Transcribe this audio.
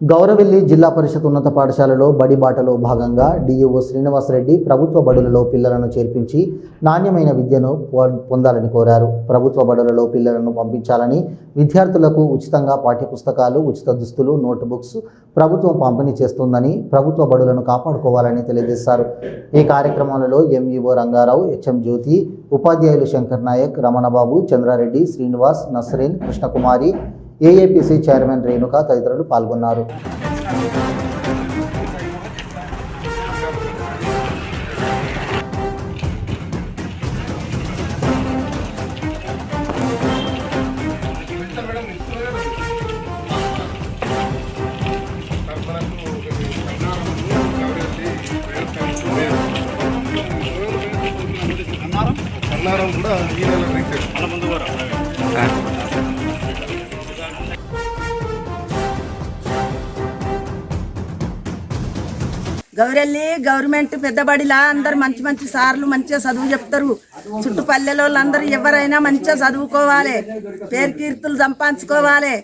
గౌరవెల్లి జిల్లా పరిషత్ ఉన్నత పాఠశాలలో బడి బాటలో భాగంగా డిఈఓ శ్రీనివాసరెడ్డి ప్రభుత్వ బడులలో పిల్లలను చేర్పించి నాణ్యమైన విద్యను పొ- పొందాలని కోరారు. ప్రభుత్వ బడులలో పిల్లలను పంపించాలని విద్యార్థులకు ఉచితంగా పాఠ్యపుస్తకాలు ఉచిత దుస్తులు నోట్బుక్స్ ప్రభుత్వం పంపిణీ చేస్తుందని ప్రభుత్వ బడులను కాపాడుకోవాలని తెలియజేశారు. ఈ కార్యక్రమాలలో ఎంఈఓ రంగారావు హెచ్ఎం జ్యోతి ఉపాధ్యాయులు శంకర్ నాయక్ రమణబాబు చంద్రారెడ్డి శ్రీనివాస్ నస్రీన్ కృష్ణకుమారి ఏఏపీసీ చైర్మన్ రేణుక తదితరులు పాల్గొన్నారు. అన్నారం కూడా ఈ నెల గౌరెల్లి గవర్నమెంట్ పెద్దబడిలా అందరు మంచి మంచి సార్లు మంచిగా చదువు చెప్తారు. చుట్టుపల్లెలో అందరూ ఎవరైనా మంచిగా చదువుకోవాలి. పేరు కీర్తులు సంపాదించుకోవాలి.